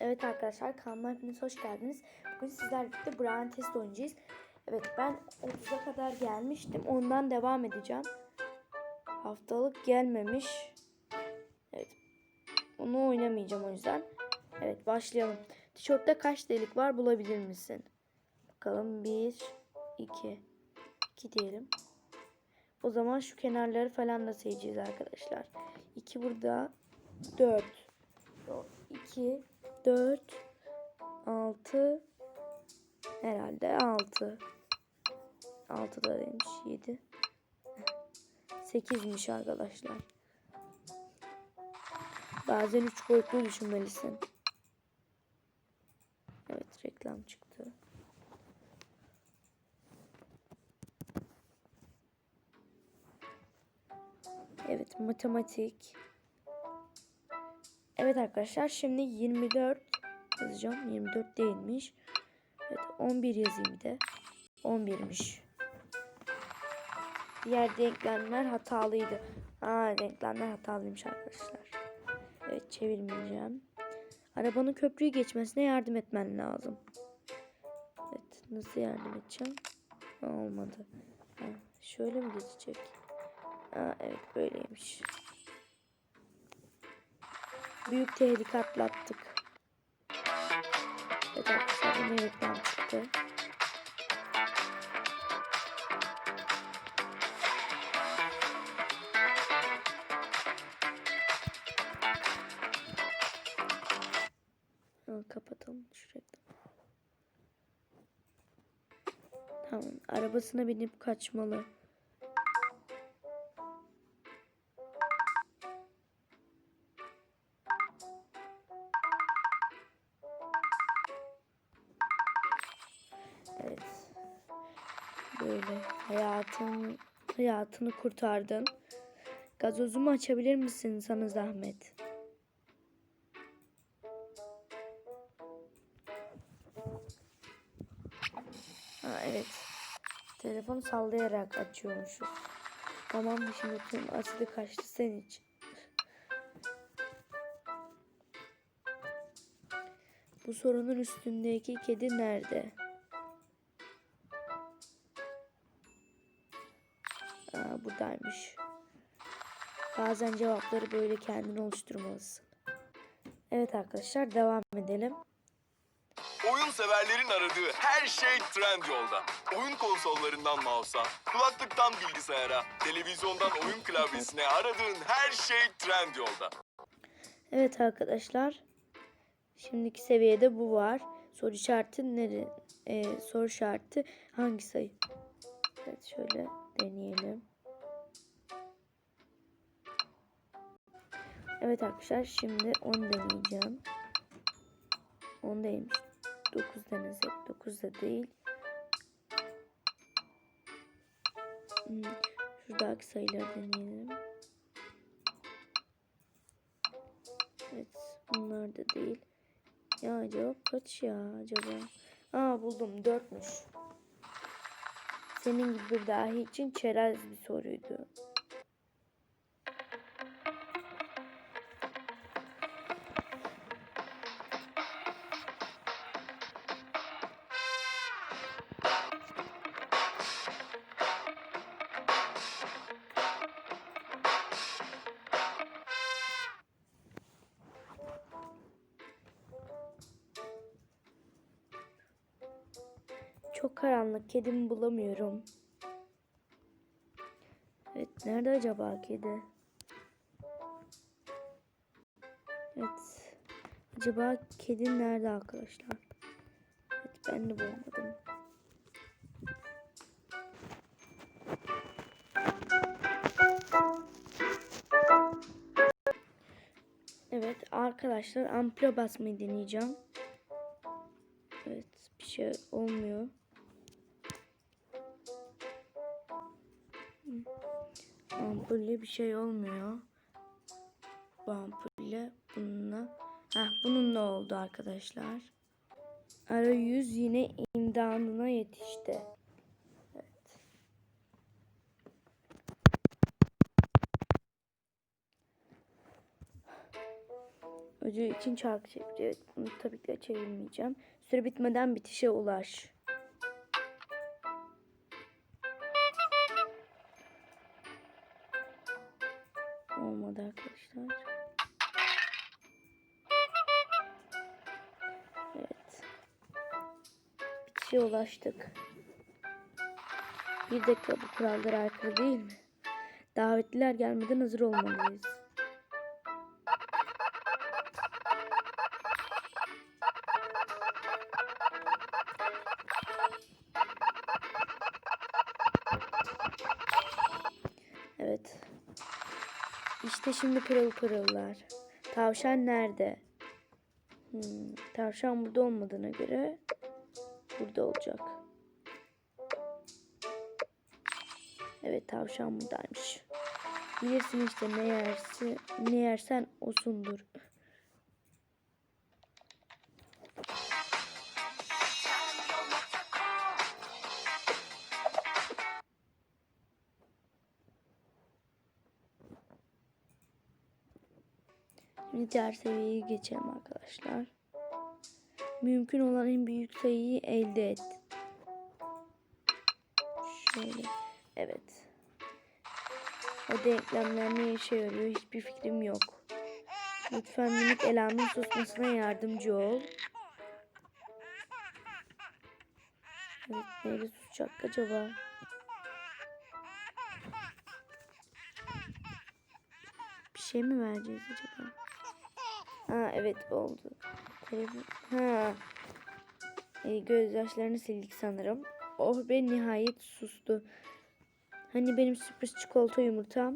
Evet arkadaşlar kanalıma hepiniz hoş geldiniz. Bugün sizlerle birlikte Brain Test oynayacağız. Evet ben 30'a kadar gelmiştim. Ondan devam edeceğim. Haftalık gelmemiş. Evet. Onu oynamayacağım o yüzden. Evet başlayalım. Tişörtte kaç delik var bulabilir misin? Bakalım 1, 2, 2 diyelim. O zaman şu kenarları falan da sayacağız arkadaşlar. 2 burada 4 2 4 6 herhalde 6 6 da demiş 7 8'miş arkadaşlar. Bazen 3 boyutlu düşünmelisin. Evet reklam çıktı. Evet matematik. Evet arkadaşlar şimdi 24 yazacağım. 24 değilmiş. Evet 11 yazayım bir de. 11'miş. Diğer denklemler hatalıydı. Aa denklemler hatalıymış arkadaşlar. Evet çevirmeyeceğim. Arabanın köprüyü geçmesine yardım etmen lazım. Evet nasıl yardım edeceğim? Olmadı. Ha, şöyle mi geçecek? Aa, evet böyleymiş. Büyük tehlike atlattık. Evet arkadaşlar yine reklam çıktı. Kapatalım reklamı. Tamam arabasına binip kaçmalı. Böyle hayatın hayatını kurtardın. Gazozumu açabilir misin sana zahmet? Ha evet. Telefonu sallayarak açıyormuşuz. Tamam şimdi tüm asidi kaçtı senin için. Bu sorunun üstündeki kedi nerede? Aa, buradaymış. Bazen cevapları böyle kendin oluşturmalısın. Evet arkadaşlar devam edelim. Oyun severlerin aradığı her şey Trendyol'da. Oyun konsollarından mouse'a, kulaklıktan bilgisayara, televizyondan oyun klavyesine aradığın her şey Trendyol'da. Evet arkadaşlar. Şimdiki seviyede bu var. Soru işareti nere? Ee, soru işareti hangi sayı? Evet şöyle deneyelim. Evet arkadaşlar şimdi 10 deneyeceğim. 10 değilmiş. 9 denesek 9 da değil. Hmm, Şuradaki sayıları deneyelim. Evet bunlar da değil. Ya cevap kaç ya acaba? Aa buldum dörtmüş. Senin gibi bir dahi için çerez bir soruydu. Çok karanlık. Kedimi bulamıyorum. Evet. Nerede acaba kedi? Evet. Acaba kedi nerede arkadaşlar? Evet. Ben de bulamadım. Evet arkadaşlar ampule basmayı deneyeceğim. Evet bir şey olmuyor. Ampulle bir şey olmuyor. Bu ampulle bununla. Heh, bununla oldu arkadaşlar. Arayüz yine imdadına yetişti. Evet. Ödül için çarkı çevir. Evet bunu tabii ki çevirmeyeceğim. Süre bitmeden bitişe ulaş. Bitişe ulaştık. Bir dakika bu kurallara aykırı değil mi? Davetliler gelmeden hazır olmalıyız. Evet. İşte şimdi pırıl pırıllar. Tavşan nerede? Hmm, tavşan burada olmadığına göre burada olacak. Evet tavşan buradaymış. Bilirsin işte ne yersin, ne yersen osundur. Şimdi diğer seviyeye geçelim arkadaşlar. Mümkün olan en büyük sayıyı elde et. Şöyle. Evet. O denklemler ne işe yarıyor hiçbir fikrim yok. Lütfen minik Ela'nın susmasına yardımcı ol. Evet neyle susacak acaba? Bir şey mi vereceğiz acaba? Ha evet oldu. Telefon. Ha. E, gözyaşlarını sildik sanırım. Oh be nihayet sustu. Hani benim sürpriz çikolata yumurtam?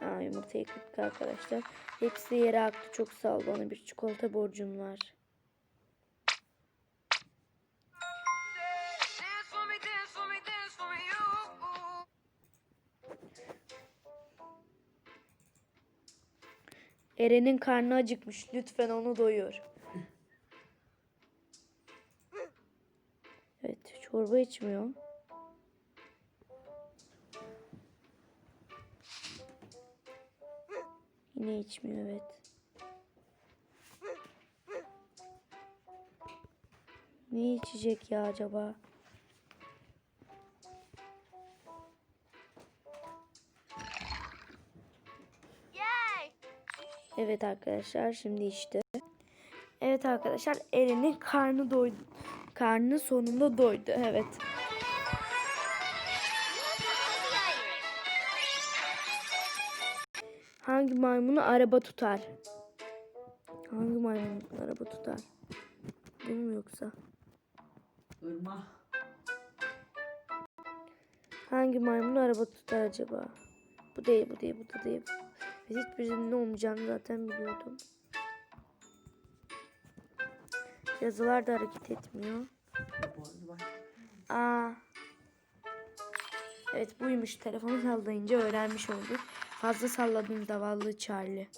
Ha yumurtayı kırdık arkadaşlar. Hepsi yere aktı. Çok sağ ol bana bir çikolata borcun var. Eren'in karnı acıkmış. Lütfen onu doyur. Evet, çorba içmiyor. Yine içmiyor evet. Ne içecek ya acaba? Evet arkadaşlar şimdi işte. Evet arkadaşlar Eren'in karnı doydu. Karnı sonunda doydu. Evet. Hangi maymunu araba tutar? Hangi maymun araba tutar? Bu mu yoksa? Irma. Hangi maymun araba tutar acaba? Bu değil, bu değil, bu da değil. Biz hiçbirinin olmayacağını zaten biliyordum. Yazılar da hareket etmiyor. Aa. Evet buymuş. Telefonu sallayınca öğrenmiş olduk. Fazla salladın zavallı Charlie.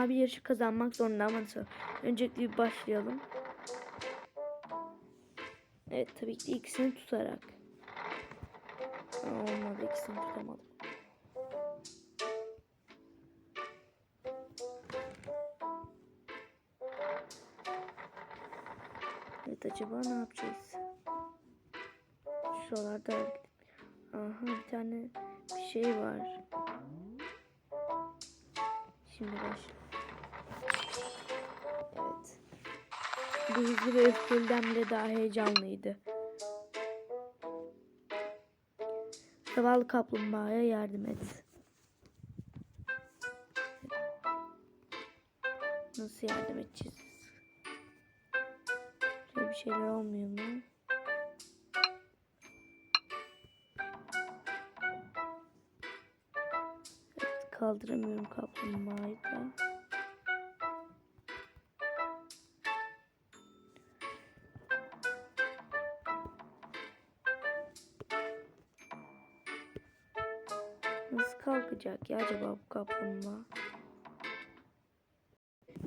Mavi yarışı kazanmak zorunda ama? Öncelikle bir başlayalım. Evet tabii ki ikisini tutarak. Olmadı ikisini tutamadım. Evet acaba ne yapacağız? Şuralarda Aha bir tane bir şey var. Şimdi başla. Bu hızlı ve öfkeliden bile daha heyecanlıydı. Zavallı kaplumbağaya yardım et. Nasıl yardım edeceğiz? Şöyle bir şeyler olmuyor mu? Evet, kaldıramıyorum kaplumbağayı da. Nasıl yapacak ya acaba bu kaplumbağa?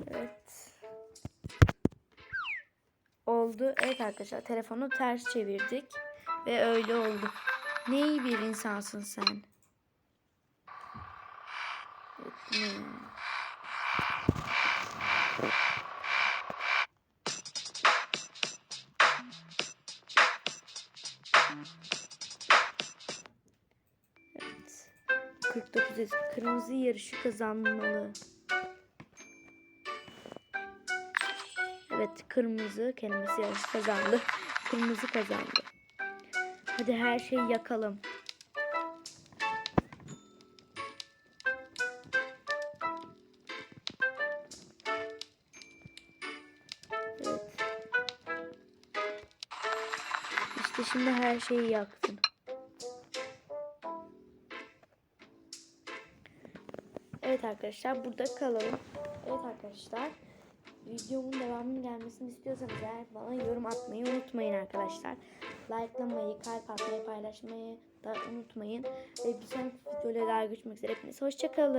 Evet. Oldu. Evet arkadaşlar telefonu ters çevirdik. Ve öyle oldu. Ne iyi bir insansın sen. Evet, ne 49 yaş- kırmızı yarışı kazanmalı. Evet kırmızı kelimesi yarışı kazandı. Kırmızı kazandı. Hadi her şeyi yakalım. Evet. İşte şimdi her şeyi yaktın. Arkadaşlar burada kalalım. Evet arkadaşlar videomun devamının gelmesini istiyorsanız eğer bana yorum atmayı unutmayın arkadaşlar. Likelamayı, kalp atmayı, paylaşmayı da unutmayın. Ve bir sonraki videoyla daha görüşmek üzere. Hepiniz hoşçakalın.